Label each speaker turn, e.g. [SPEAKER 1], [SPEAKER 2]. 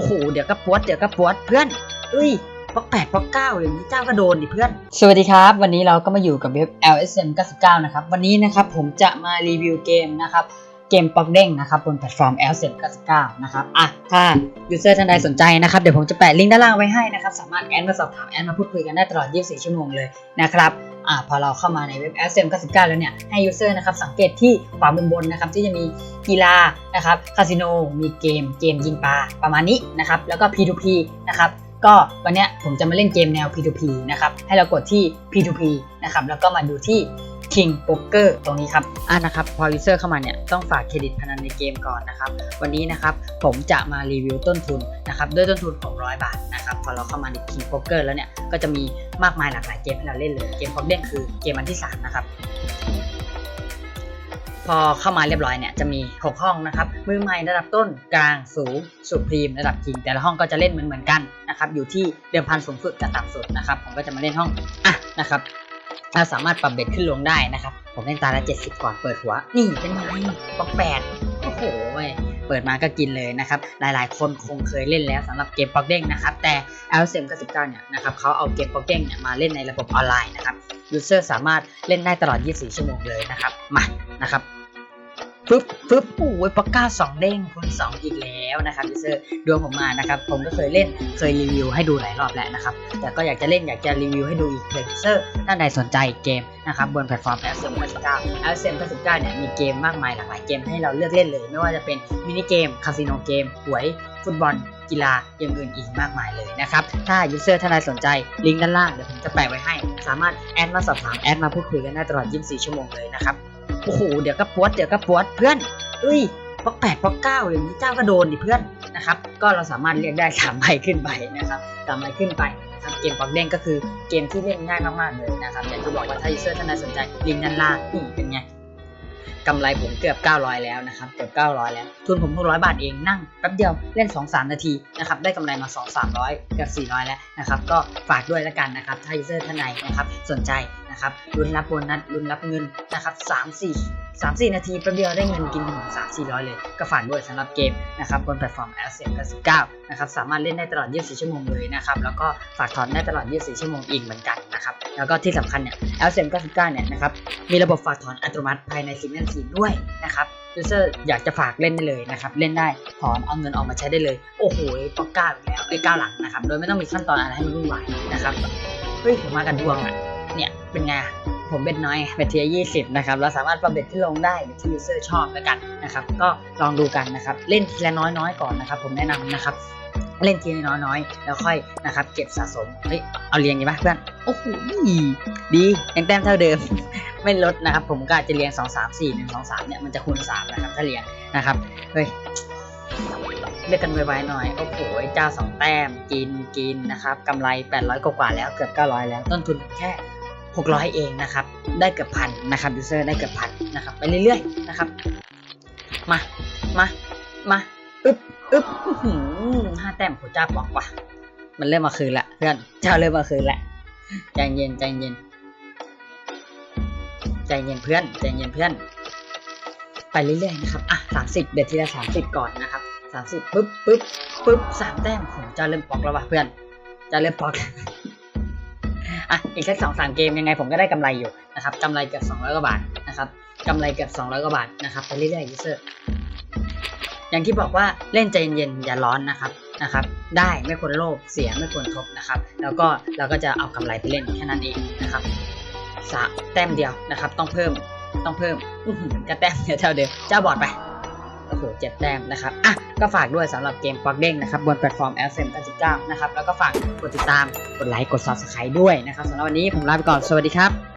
[SPEAKER 1] โอ้โห เดี๋ยวก็ปวดเดี๋ยวก็ปวดเพื่อนเอ้ยปอกแปดปอกเก้าอย่างนี้เจ้าก็โดนดิเพื่อน สวัสดีครับ วันนี้เราก็มาอยู่กับเว็บ LSM 99 นะครับ วันนี้นะครับผมจะมารีวิวเกมนะครับ เกมปอกเด้งนะครับบนแพลตฟอร์ม LSM 99 นะครับ อะ ถ้ายูเซอร์ท่านใดสนใจนะครับ เดี๋ยวผมจะแปะลิงก์ด้านล่างไว้ให้นะครับ สามารถแอดมาสอบถามแอดมาพูดคุยกันได้ตลอด 24 ชั่วโมงเลยนะครับ อ่าพอเราเข้ามาในเว็บ LSM 99แล้วเนี่ย ให้ยูเซอร์นะครับ สังเกตที่ขวาบนบนนะครับ ที่จะมีกีฬานะครับ คาสิโน มีเกม เกมยิงปลา ประมาณนี้นะครับ แล้วก็ P2P นะครับก็วันเนี้ยผมจะมาเล่นเกมแนว P2P นะครับ ให้เรากดที่ P2P นะครับ แล้วก็มาดูที่ King Poker ตรงนี้ครับอ่านะครับพอ user เข้ามาเนี่ยต้องฝากเครดิตพนันในเกมก่อนนะครับวันนี้นะครับผมจะมารีวิวต้นทุนนะครับด้วยต้นทุน 600 บาทนะครับพอเราเข้ามาใน King Poker แล้วเนี่ยก็จะมีมากมายหลากหลายเกมให้เราเล่นเลยเกมพอกเด้งคือเกมอันที่ 3 นะครับพอเข้ามาเรียบร้อยเนี่ยจะมี 6 ห้องนะครับมือใหม่ระดับต้นกลางสูงสุดพรีมระดับคิงแต่ละห้องก็จะเล่นเหมือนเหมือนกันนะครับอยู่ที่เดิมพันสูงสุดกับต่ำสุดนะครับผมก็จะมาเล่นห้องอะนะครับ เราสามารถปรับเบ็ดขึ้นลงได้นะครับ ผมเล่นตาละ 70 ก่อนเปิดหัว นี่เป็นไงปอกแปดโอ้โหเว้ยเปิดมาก็กินเลยนะครับ หลายๆ คนคงเคยเล่นแล้วสำหรับเกมปอกเด้งนะครับ แต่ l c m 99เนี่ยนะครับเขาเอาเกมปอกเด้งเนี่ยมาเล่นในระบบออนไลน์นะครับยูเซอร์สามารถเล่นได้ตลอด 24 ชั่วโมงเลยนะครับ มานะครับ ฟึ๊บฟึ๊บโอ้ยปากกาสองเด้งคูณสองอีกแล้วนะครับยูเซอร์ดวงผมมานะครับ ผมก็เคยเล่นเคยรีวิวให้ดูหลายรอบแล้วนะครับ แต่ก็อยากจะเล่นอยากจะรีวิวให้ดูอีกเลยยูเซอร์ท่านใดสนใจเกมนะครับบนแพลตฟอร์ม l c m 99 l c m 99เนี่ยมีเกมมากมายหลากหลายเกมให้เราเลือกเล่นเลย ไม่ว่าจะเป็นมินิเกมคาสิโนเกมหวยฟุตบอลกีฬาอย่างอื่นอีกมากมายเลยนะครับ ถ้ายูเซอร์ท่านใดสนใจลิงก์ด้านล่างเดี๋ยวผมจะแปะไว้ให้ สามารถแอดมาสอบถามแอดมาพูดคุยกันได้ตลอด 24 ชั่วโมงเลยนะครับ โอ้โหเดี๋ยวก็ปวดเดี๋ยวก็ปวดเพื่อนเอ้ยปอกแปดปอกเก้าอย่างนี้เจ้าก็โดนดิเพื่อนนะครับ ก็เราสามารถเรียกได้สามใบขึ้นไปนะครับสามใบขึ้นไปนะครับเกมปอกเด้งก็คือเกมที่เล่นง่ายมากๆเลยนะครับอย่างที่บอกว่าถ้ายูเซอร์ท่านใดสนใจลิงก์ด้านล่างนี่เป็นไง กำไรผมเกือบ 900 แล้วนะครับเกือบ900 แล้ว ทุนผม600 บาทเองนั่งแป๊บเดียวเล่น 2-3 นาทีนะครับได้กำไรมา 2-300 เกือบ 400 แล้วนะครับก็ฝากด้วยแล้วกันนะครับถ้ายูเซอร์ท่านไหนนะครับสนใจนะครับลุ้นรับโบนัสลุ้นรับเงินนะครับ3-4 3-4 นาทีแป๊บเดียวได้เงินกินถึง3-400 เลย ก็ฝากด้วยสำหรับเกมนะครับบนแพลตฟอร์ม l c m 99นะครับสามารถเล่นได้ตลอด 24 ชั่วโมงเลยนะครับแล้วก็ฝากถอนได้ตลอด 24 ชั่วโมงอีกเหมือนกันนะครับแล้วก็ที่สำคัญเนี่ย l c m 99เนี่ยนะครับมีระบบฝากถอนอัตโนมัติภายใน 10 นาทีด้วยนะครับยูเซอร์อยากจะฝากเล่นได้เลยนะครับเล่นได้ถอนเอาเงินออกมาใช้ได้เลย โอ้โหปอกก้าอีกแล้วไอ้ก้าวหลังนะครับโดยไม่ต้องมีขั้นตอนอะไรให้มันวุ่นวายนะครับเฮ้ยผมมากันดวงอะเนี่ยเป็นไง ผมเบ็ดน้อยเบ็ดเทียยี่สิบนะครับเราสามารถปรับเบ็ดที่ลงได้ที่ยูเซอร์ชอบแล้วกันนะครับ ก็ลองดูกันนะครับ เล่นทีละน้อยๆก่อนนะครับ ผมแนะนำนะครับ เล่นทีละน้อยๆ แล้วค่อยนะครับ เก็บสะสมเฮ้ยเอาเรียงดีป่ะเพื่อนโอ้โหดียังแต้มเท่าเดิม ไม่ลดนะครับ ผมก็อาจจะเรียง2 3 4 1 2 3เนี่ยมันจะคูณ3นะครับ ถ้าเรียงนะครับเฮ้ยเลือกกันไวๆหน่อย โอ้โหเจ้า2แต้มกินกินนะครับกำไร 800 กว่าแล้วเกือบ 900 แล้ว ต้นทุนแค่ 600 เองนะครับ ได้เกือบพันนะครับยูเซอร์ได้เกือบพันนะครับไปเรื่อยๆนะครับ มา มา มาอึ๊บอึ๊บห้าแต้มโหจ้าบอกว่ะมันเริ่มมาคืนละเพื่อนเจ้าเริ่มมาคืนละใจเย็นใจเย็นใจเย็นเพื่อนใจเย็นเพื่อน ไปเรื่อยๆนะครับอะสามสิบเด็ดทีละสามสิบก่อนนะครับสามสิบปุ๊บปุ๊บปุ๊บสามแต้มของเจ้าเริ่มปอกแล้วว่ะเพื่อนจ้าเริ่มปอก อะอีกสักสองสามเกมยังไงผมก็ได้กำไรอยู่นะครับกำไรเกือบสองร้อยกว่าบาทนะครับกำไรเกือบสองร้อยกว่าบาทนะครับไปเรื่อยๆยูเซอร์อย่างที่บอกว่าเล่นใจเย็นๆอย่าร้อนนะครับนะครับ ได้ไม่ควรโลภเสียไม่ควรทบนะครับ แล้วก็เราก็จะเอากำไรไปเล่นแค่นั้นเองนะครับสามแต้มเดียวนะครับ ต้องเพิ่มต้องเพิ่มกระแต้มเดียวเท่าเดิมเจ้าบอดไป โอ้โหเจ็ดแต้มนะครับอะก็ฝากด้วยสำหรับเกมปอกเด้งนะครับบนแพลตฟอร์ม l อ m 99นะครับแล้วก็ฝากกดติดตามกดไลค์กด subscribe ด้วยนะครับสำหรับวันนี้ผมลาไปก่อนสวัสดีครับ